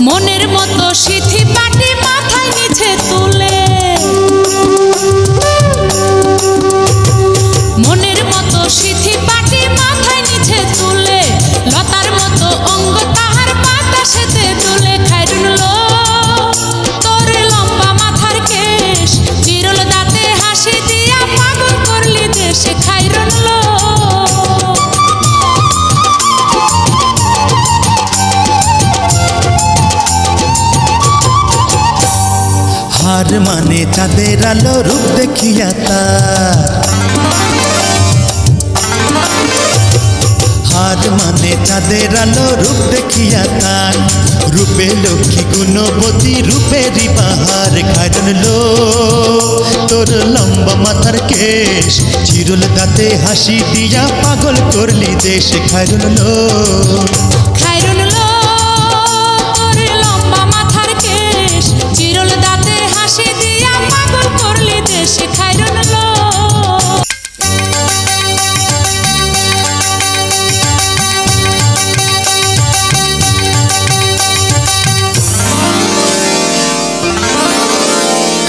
মনের মতো সিথি পাটি মাথায় নিচে তুলে। মনের মতো সিথি হার মানে চাঁদের আলো রূপ দেখিয়া তার। হার মানে চাঁদের আলো রূপ দেখিয়া তার। রূপে লক্ষ্মী গুণবতী রূপেরই বাহার। খাইরন লো তোর লম্বা মাথার কেশ। চিরুল দাঁতে হাসি দিয়া পাগল করলি দেশ। খাইরন লো খাইরুন